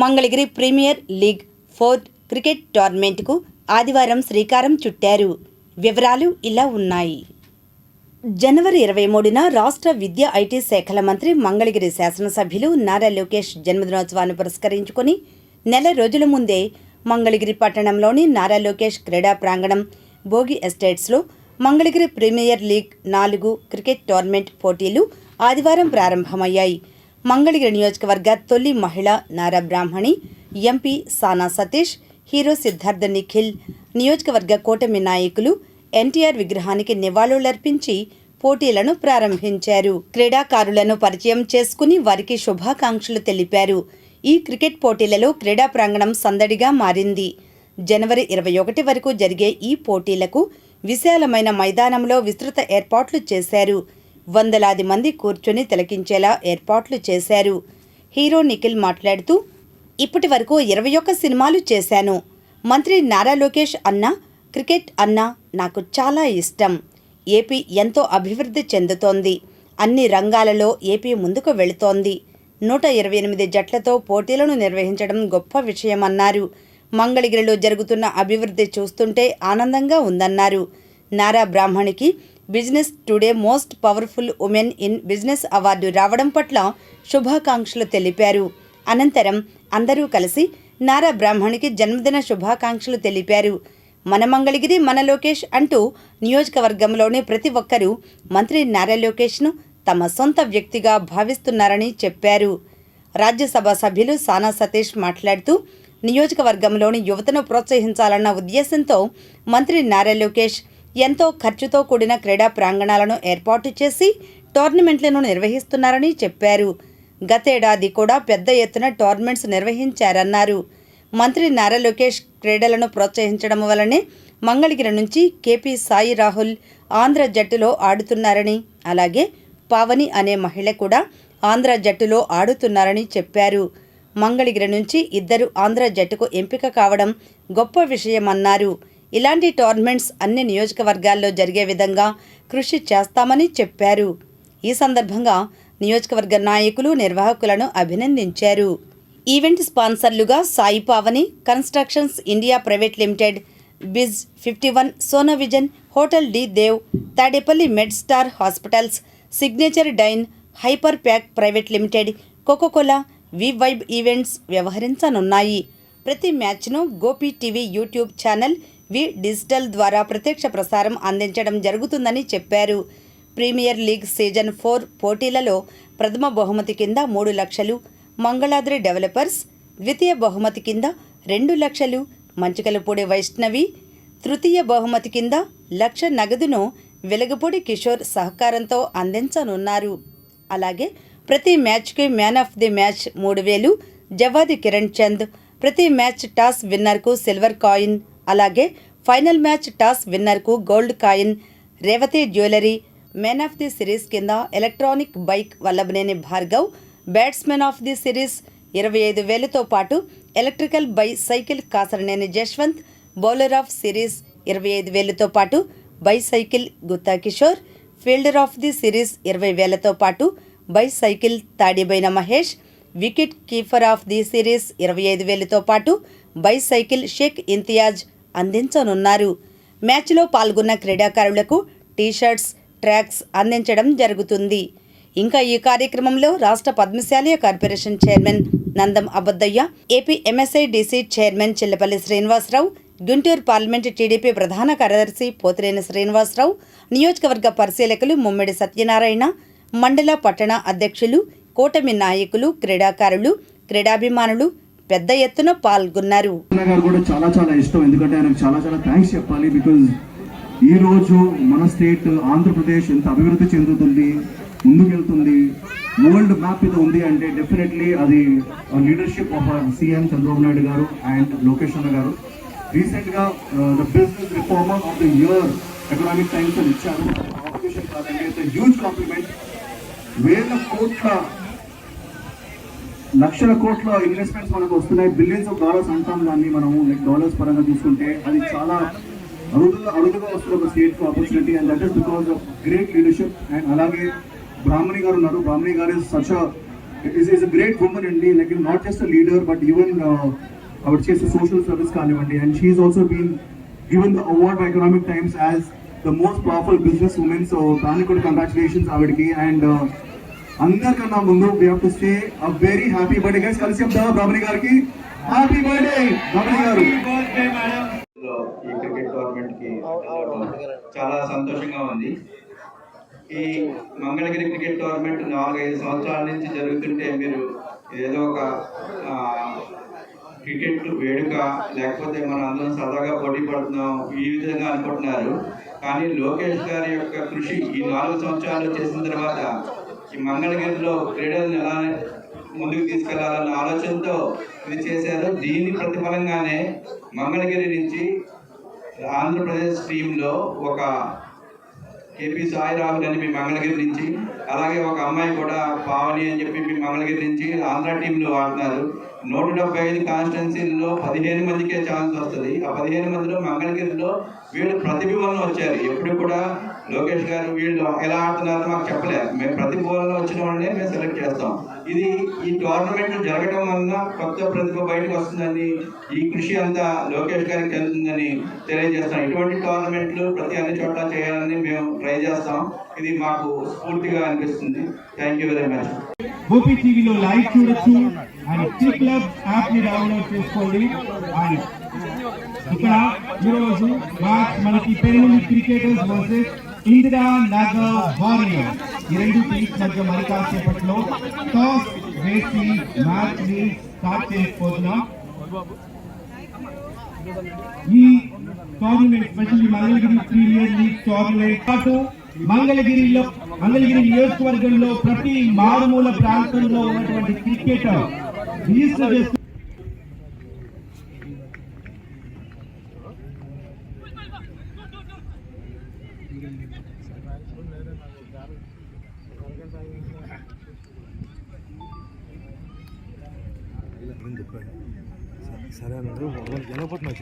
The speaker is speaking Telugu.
Mangalagiri premier league fourth cricket టోర్నమెంట్కు ఆదివారం శ్రీకారం చుట్టారు. వివరాలు ఇలా ఉన్నాయి. జనవరి ఇరవై మూడున రాష్ట్ర విద్య ఐటీ శాఖల మంత్రి మంగళగిరి శాసనసభ్యులు నారా లోకేష్ జన్మదినోత్సవాన్ని పురస్కరించుకుని నెల రోజుల ముందే మంగళగిరి పట్టణంలోని నారా లోకేష్ క్రీడా ప్రాంగణం భోగి ఎస్టేట్స్లో మంగళగిరి ప్రీమియర్ లీగ్ నాలుగు క్రికెట్ టోర్నమెంట్ పోటీలు ఆదివారం ప్రారంభమయ్యాయి. మంగళగిరి నియోజకవర్గ తొలి మహిళ నారా బ్రాహ్మణి ఎంపీ సానా సతీష్ హీరో సిద్ధార్థ నిఖిల్ నియోజకవర్గ కూటమి నాయకులు ఎన్టీఆర్ విగ్రహానికి నివాళులర్పించి పోటీలను ప్రారంభించారు. క్రీడాకారులను పరిచయం చేసుకుని వారికి శుభాకాంక్షలు తెలిపారు. ఈ క్రికెట్ పోటీలలో క్రీడా ప్రాంగణం సందడిగా మారింది. జనవరి ఇరవై ఒకటి వరకు జరిగే ఈ పోటీలకు విశాలమైన మైదానంలో విస్తృత ఏర్పాట్లు చేశారు. వందలాది మంది కూర్చొని తిలకించేలా ఏర్పాట్లు చేశారు. హీరో నిఖిల్ మాట్లాడుతూ ఇప్పటి వరకు ఇరవై ఒక్క సినిమాలు చేశాను. మంత్రి నారా లోకేష్ అన్న క్రికెట్ అన్న నాకు చాలా ఇష్టం. ఏపీ ఎంతో అభివృద్ధి చెందుతోంది. అన్ని రంగాలలో ఏపీ ముందుకు వెళుతోంది. నూట ఇరవై ఎనిమిది జట్లతో పోటీలను నిర్వహించడం గొప్ప విషయమన్నారు. మంగళగిరిలో జరుగుతున్న అభివృద్ధి చూస్తుంటే ఆనందంగా ఉందన్నారు. Nara బ్రాహ్మణికి Business Today most powerful women in business award రావడం పట్ల శుభాకాంక్షలు తెలిపారు. అనంతరం అందరూ కలిసి నారా బ్రాహ్మణికి జన్మదిన శుభాకాంక్షలు తెలిపారు. మన మంగళగిరి మన లోకేష్ అంటూ నియోజకవర్గంలోని ప్రతి ఒక్కరూ మంత్రి నారా లోకేష్ను తమ సొంత వ్యక్తిగా భావిస్తున్నారని చెప్పారు. రాజ్యసభ సభ్యులు సానా సతీష్ మాట్లాడుతూ నియోజకవర్గంలోని యువతను ప్రోత్సహించాలన్న ఉద్దేశంతో మంత్రి నారా లోకేష్ ఎంతో ఖర్చుతో కూడిన క్రీడా ప్రాంగణాలను ఏర్పాటు చేసి టోర్నమెంట్లను నిర్వహిస్తున్నారని చెప్పారు. గతేడాది కూడా పెద్ద ఎత్తున టోర్నమెంట్స్ నిర్వహించారన్నారు. మంత్రి నారా లోకేష్ క్రీడలను ప్రోత్సహించడం వల్లనే మంగళగిరి నుంచి కేపీ సాయి రాహుల్ ఆంధ్ర జట్టులో ఆడుతున్నారని అలాగే పావని అనే మహిళ కూడా ఆంధ్ర జట్టులో ఆడుతున్నారని చెప్పారు. మంగళగిరి నుంచి ఇద్దరు ఆంధ్ర జట్టుకు ఎంపిక కావడం గొప్ప విషయమన్నారు. ఇలాంటి టోర్నమెంట్స్ అన్ని నియోజకవర్గాల్లో జరిగే విధంగా కృషి చేస్తామని చెప్పారు. ఈ సందర్భంగా నియోజకవర్గ నాయకులు నిర్వాహకులను అభినందించారు. Event స్పాన్సర్లుగా Sai Pavani Constructions India Private Limited Biz fifty one Sonovision hotel D Dev Tadepalli Med Star Hospitals Signature Dine Hyper Pack Private Limited Coca Cola V Vibe Events వ్యవహరించనున్నాయి. ప్రతి మ్యాచ్ను Gopi TV YouTube channel V Digital ద్వారా ప్రత్యక్ష ప్రసారం అందించడం జరుగుతుందని చెప్పారు. ప్రీమియర్ లీగ్ సీజన్ ఫోర్ పోటీలలో ప్రథమ బహుమతి కింద మూడు లక్షలు మంగళాద్రి డెవలపర్స్ ద్వితీయ బహుమతి కింద రెండు లక్షలు మంచికలపూడి వైష్ణవి తృతీయ బహుమతి కింద లక్ష నగదును వెలగపూడి కిషోర్ సహకారంతో అందించనున్నారు. అలాగే ప్రతి మ్యాచ్కి మ్యాన్ ఆఫ్ ది మ్యాచ్ మూడు వేలు జవాది కిరణ్ చంద్ ప్రతి మ్యాచ్ టాస్ విన్నర్కు సిల్వర్ కాయిన్ అలాగే final match toss విన్నర్కు gold coin Revathi jewellery men of the series కింద electronic bike Vallabhaneni Bhargav batsmen of the series ఇరవై ఐదు వేలతో పాటు electrical bicycle Kasaraneni Jashwanth bowler of series ఇరవై ఐదు వేలతో పాటు bicycle Gutta Kishore fielder of the series ఇరవై వేలతో పాటు bicycle Tadibaina Mahesh wicket keeper of the series ఇరవై ఐదు వేలతో పాటు బైసైకిల్ షేక్ ఇంతియాజ్ అందించనున్నారు. మ్యాచ్లో పాల్గొన్న క్రీడాకారులకు టీషర్ట్స్ ట్రాక్స్ అందించడం జరుగుతుంది. ఇంకా ఈ కార్యక్రమంలో రాష్ట్ర పద్మశాలయ corporation chairman Nandam Abaddayya AP MSIDC chairman Chillapalli Srinivasarao Guntur parliament TDP ప్రధాన కార్యదర్శి పోతిరేని శ్రీనివాసరావు నియోజకవర్గ పరిశీలకులు ముమ్మిడి సత్యనారాయణ మండల పట్టణ అధ్యక్షులు కూటమి నాయకులు క్రీడాకారులు క్రీడాభిమానులు పెద్ద ఎత్తున పాల్గొన్నారు. గారు కూడా చాలా చాలా ఇష్టం. ఎందుకంటే ఆయనకు చాలా చాలా థ్యాంక్స్ చెప్పాలి బికాజ్ ఈ రోజు మన స్టేట్ ఆంధ్రప్రదేశ్ ఎంత అభివృద్ధి చెందుతుంది ముందుకెళ్తుంది. వరల్డ్ మ్యాప్ ఇది ఉంది అంటే డెఫినెట్లీ అది leadership of CM Chandrababu Naidu garu and Lokesh అన్న గారు. రీసెంట్గా the business reformer of the year Economic Times అని ఇచ్చారు. హ్యూజ్ కాంప్లిమెంట్ వేల కోట్ల లక్షల కోట్ల ఇన్వెస్ట్మెంట్స్ మనకు వస్తున్నాయి. బిలియన్స్ ఆఫ్ డాలర్స్ అంటాం దాన్ని మనము లైక్ డాలర్స్ పరంగా తీసుకుంటే అది చాలా అరుదుగా అరుదుగా వస్తున్న ఒక state opportunity and that is because of great leadership and అలాగే బ్రాహ్మణి గారు ఉన్నారు. Brahmani garu is such is is great women అండి like not just leader but even ఆవిడ చేసే సోషల్ సర్వీస్ కానివ్వండి. And she also been given the award Economic Times as the most powerful business women so దానికి కూడా కంగ్రాచులేషన్స్ ఆవిడకి. అండ్ అందరికన్నా ముందు we have to say a very happy birthday guys కలిసి చెప్తావా బాబరి గారికి. హ్యాపీ బర్త్డే బాబరి గారు. ఈ క్రికెట్ టోర్నమెంట్కి చాలా సంతోషంగా ఉంది. ఈ మంగళగిరి క్రికెట్ టోర్నమెంట్ నాలుగైదు సంవత్సరాల నుంచి జరుగుతుంటే మీరు ఏదో ఒక క్రికెట్ వేడుక లేకపోతే మనం అందరం సరదాగా పోటీ పడుతున్నాం ఈ విధంగా అనుకుంటున్నారు. కానీ లోకేష్ గారి యొక్క కృషి ఈ నాలుగు సంవత్సరాలు చేసిన తర్వాత ఈ మంగళగిరిలో క్రీడలను ఎలా ముందుకు తీసుకెళ్ళాలన్న ఆలోచనతో ఇది చేశారు. దీని ప్రతిఫలంగానే మంగళగిరి నుంచి ఆంధ్రప్రదేశ్ టీంలో ఒక కేపీ సాయి రాహుల్ అని మీ మంగళగిరి నుంచి అలాగే ఒక అమ్మాయి కూడా పావని అని చెప్పి మీ మంగళగిరి నుంచి ఆంధ్ర టీంలో ఆడుతున్నారు. నూట డెబ్బై ఐదు కాన్స్టిట్యున్సీల్లో పదిహేను మందికే ఛాన్స్ వస్తుంది. ఆ పదిహేను మందిలో మంగళగిరిలో వీళ్ళు ప్రతిబింబంలో వచ్చారు. ఎప్పుడు కూడా లోకేష్ గారు వీళ్ళు ఎలా ఆడుతున్నారో మాకు చెప్పలేదు. మేము ప్రతిభ వచ్చిన వాళ్ళనే మేము సెలెక్ట్ చేస్తాం. ఇది ఈ టోర్నమెంట్ జరగడం వలన కొత్త ప్రతిభ బయటకు వస్తుందని ఈ కృషి అంతా లోకేష్ గారికి చెందుతుందని తెలియజేస్తాం ఇటువంటి టోర్నమెంట్లు ప్రతి అన్ని చోట్ల చేయాలని మేము ట్రై చేస్తాం. ఇది మాకు స్ఫూర్తిగా అనిపిస్తుంది. Thank you very much Gopi టీవీలో లైవ్ చూడొచ్చు. అండ్ క్లబ్ డౌన్లోడ్ చేసుకోండి. అండ్ ఇక్కడ ఈరోజు మ్యాచ్ మనకి పెరుగు cricketers versus Indira Nagar warrior ఈ రెండు టీమ్స్ మధ్య మరి కాసేపట్లో టాస్ వేసి మ్యాచ్ని స్టార్ట్ చేసుకోతున్నాం ఈ tournament specially Mangalagiri premier league tournament పాటు మంగళగిరిలో మంగళగిరి నియోజకవర్గంలో ప్రతి మారుమూల ప్రాంతంలో ఉన్నటువంటి క్రికెటర్. రిజిస్టర్ చేస్తూ సరే అన్నాడు. ఎలా పోతున్నా